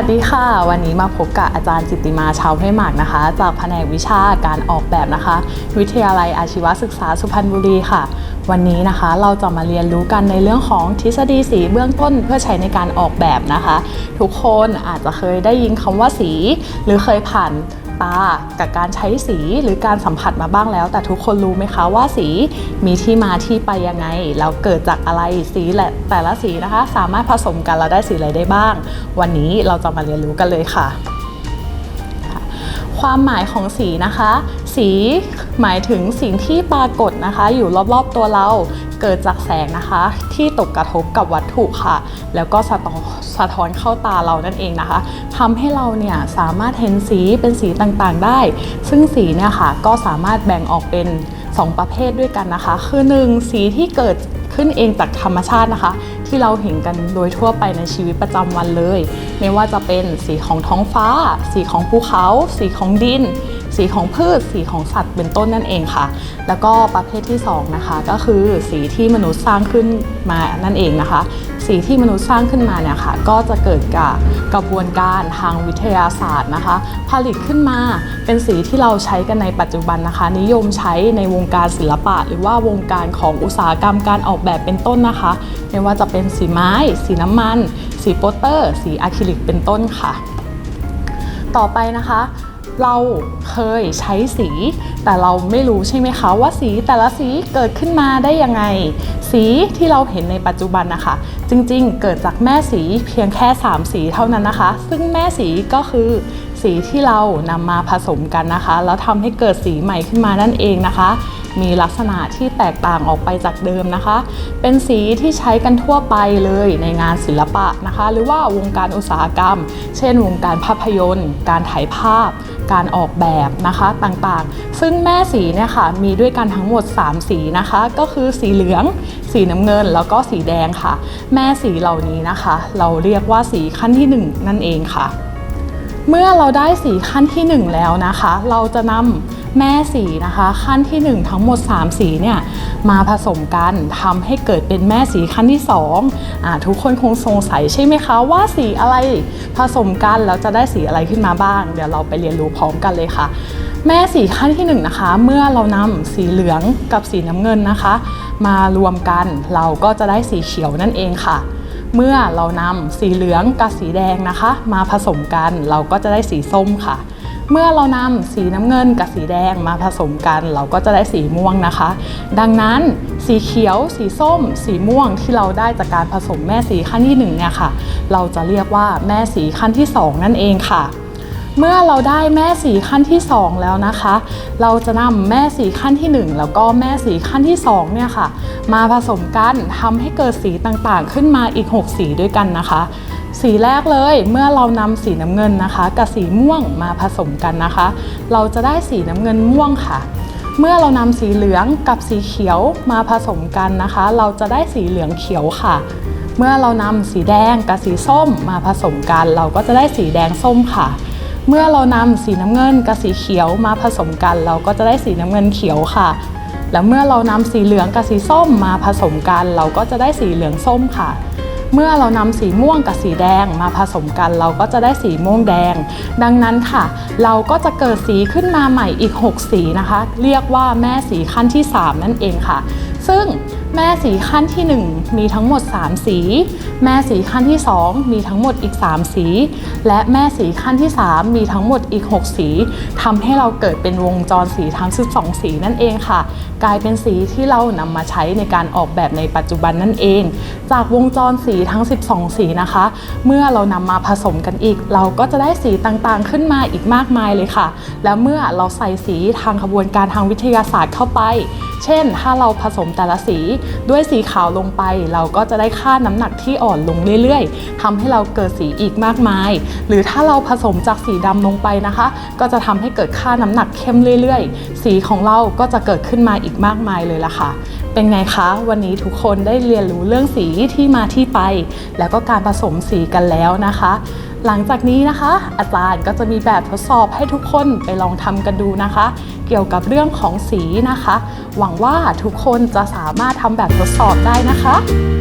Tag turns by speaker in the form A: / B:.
A: สวัสดีค่ะ วันนี้มาพบกับอาจารย์จิติมาชาวให้หมากนะคะ จากแผนกวิชาการออกแบบนะคะ วิทยาลัยอาชีวศึกษาสุพรรณบุรีค่ะ วันนี้นะคะเราจะมาเรียนรู้กันในเรื่องของทฤษฎีสีเบื้องต้นเพื่อใช้ในการออกแบบนะคะ ทุกคนอาจจะเคยได้ยินคำว่าสี หรือเคยผ่าน ตา กับการใช้สีหรือการสัมผัสมาบ้างแล้ว แต่ทุกคนรู้ไหมคะว่าสีมีที่มาที่ไปยังไง แล้วเกิดจากอะไรสีและแต่ละสีนะคะ สามารถผสมกันแล้วได้สีอะไรได้บ้าง วันนี้เราจะมาเรียนรู้กันเลยค่ะ ความหมายของสีนะคะ สีหมายถึงสิ่งที่ปรากฏนะคะ อยู่รอบๆตัวเราเกิดจากแสงนะคะ ที่ตกกระทบกับวัตถุค่ะ แล้วก็สะท้อนสะท้อนเข้าตาเรานั่นเองนะคะทำให้เราเนี่ยสามารถเห็นสีเป็นสีต่างๆได้ ซึ่งสีเนี่ยค่ะก็สามารถแบ่งออกเป็น 2 ประเภทด้วยกันนะคะ คือ 1 สีที่เกิด ขึ้นเองจากธรรมชาตินะคะ ที่เราเห็นกันโดยทั่วไปในชีวิตประจำวันเลย ไม่ว่าจะเป็นสีของท้องฟ้า สีของภูเขา สีของดิน สีของพืช สีของสัตว์เป็นต้นนั่นเองค่ะ แล้วก็ประเภทที่2นะคะก็คือสีที่มนุษย์สร้างขึ้นมานั่นเองนะคะ สีที่มนุษย์สร้างขึ้นมาเนี่ยค่ะก็จะเกิดกับกระบวนการทางวิทยาศาสตร์นะคะ ผลิตขึ้นมาเป็นสีที่เราใช้กันในปัจจุบันนะคะ นิยมใช้ในวงการศิลปะ หรือว่าวงการของอุตสาหกรรมการออกแบบเป็นต้นนะคะ ไม่ว่าจะเป็นสีไม้ สีน้ำมัน สีโปสเตอร์ สีอะคริลิกเป็นต้นค่ะ ต่อไปนะคะ เราเคยใช้สี แต่เราไม่รู้ใช่ไหมคะว่าสีแต่ละสีเกิดขึ้นมาได้ยังไง สีที่เราเห็นในปัจจุบันนะคะ จริงๆ เกิดจากแม่สีเพียงแค่ 3 สีเท่านั้นนะคะ ซึ่งแม่สีก็คือ สีที่เรานำมาผสมกันนะคะ แล้วทำให้เกิดสีใหม่ขึ้นมานั่นเองนะคะ มีลักษณะที่แตกต่างออกไปจากเดิมนะคะ เป็นสีที่ใช้กันทั่วไปเลยในงานศิลปะนะคะ หรือว่าวงการอุตสาหกรรม เช่น วงการภาพยนตร์ การถ่ายภาพ การออกแบบนะคะต่างๆ ซึ่งแม่สีเนี่ยค่ะมีด้วยกันทั้งหมด 3 สีนะคะ ก็คือสีเหลือง สีน้ำเงิน แล้วก็สีแดงค่ะ แม่สีเหล่านี้นะคะ เราเรียกว่าสีขั้นที่ 1 นั่นเองค่ะ เมื่อเราได้สีขั้นที่ 1 แล้วนะคะ เราจะนำแม่สีนะคะ ขั้นที่ 1 ทั้งหมด 3 สีเนี่ยมาผสมกันทำให้เกิดเป็นแม่สีขั้นที่2อ่าทุกคนคงสงสัยใช่ไหมคะ ว่าสีอะไรผสมกันแล้วจะได้สีอะไรขึ้นมาบ้าง เดี๋ยวเราไปเรียนรู้พร้อมกันเลยค่ะ แม่สีขั้นที่ 1นงนะคะ เมื่อเรานำสีเหลืองกับสีน้ำเงินนะคะ มารวมกันเราก็จะได้สีเขียวนั่นเองค่ะ เมื่อเรานำสีเหลืองกับสีแดงนะคะ มาผสมกันเราก็จะได้สีส้มค่ะ เมื่อเรานำสีน้ำเงินกับสีแดงมาผสมกัน เราก็จะได้สีม่วงนะคะ ดังนั้นสีเขียว สีส้ม สีม่วงที่เราได้จากการผสมแม่สีขั้นที่หนึ่งเนี่ยค่ะ เราจะเรียกว่าแม่สีขั้นที่สองนั่นเองค่ะ เมื่อเราได้แม่สีขั้นที่ 2 แล้วนะคะ เราจะนำแม่สีขั้นที่ 1 แล้วก็แม่สีขั้นที่2เนี่ยค่ะ มาผสมกันทำให้เกิดสีต่างๆ ขึ้นมาอีก 6 สีด้วยกันนะคะ สีแรกเลยเมื่อเรานำสีน้ำเงินนะคะ กับสีม่วงมาผสมกันนะคะ เราจะได้สีน้ำเงินม่วงค่ะเมื่อเรานำสีเหลืองกับสีเขียวมาผสมกันนะคะ เราจะได้สีเหลืองเขียวค่ะ เมื่อเรานำสีแดงกับสีส้มมาผสมกัน เราก็จะได้สีแดงส้มค่ะ เมื่อเรานำสีน้ำเงินกับสีเขียวมาผสมกัน เราก็จะได้สีน้ำเงินเขียวค่ะ แล้วเมื่อเรานำสีเหลืองกับสีส้มมาผสมกัน เราก็จะได้สีเหลืองส้มค่ะ เมื่อเรานำสีม่วงกับสีแดงมาผสมกัน เราก็จะได้สีม่วงแดง ดังนั้นค่ะ เราก็จะเกิดสีขึ้นมาใหม่อีก 6 สีนะคะ เรียกว่าแม่สีขั้นที่ 3 นั่นเองค่ะ ซึ่ง แม่สีขั้นที่ 1 มีทั้งหมด 3 สี แม่สีขั้นที่ 2 มีทั้งหมดอีก 3 สี และแม่สีขั้นที่ 3 มีทั้งหมดอีก 6 สีทำให้เราเกิดเป็นวงจรสีทั้ง 12 สีนั่นเองค่ะ กลายเป็นสีที่เรานำมาใช้ในการออกแบบในปัจจุบันนั่นเอง จากวงจรสีทั้ง 12 สีนะคะ เมื่อเรานำมาผสมกันอีก เราก็จะได้สีต่างๆ ขึ้นมาอีกมากมายเลยค่ะ แล้วเมื่อเราใส่สีทางขบวนการทางวิทยาศาสตร์เข้าไป เช่น ถ้าเราผสมแต่ละสีด้วยสีขาวลงไป เราก็จะได้ค่าน้ำหนักที่อ่อนลงเรื่อยๆทำให้เราเกิดสีอีกมากมาย หรือถ้าเราผสมจากสีดำลงไปนะคะ ก็จะทำให้เกิดค่าน้ำหนักเข้มเรื่อยๆ สีของเราก็จะเกิดขึ้นมาอีกมากมายเลยล่ะค่ะ เป็นไงคะ วันนี้ทุกคนได้เรียนรู้เรื่องสีที่มาที่ไป แล้วก็การผสมสีกันแล้วนะคะ หลังจากนี้นะคะ อาจารย์ก็จะมีแบบทดสอบให้ทุกคนไปลองทำกันดูนะคะ เกี่ยวกับเรื่องของสีนะคะ หวังว่าทุกคนจะสามารถทำแบบทดสอบได้นะคะ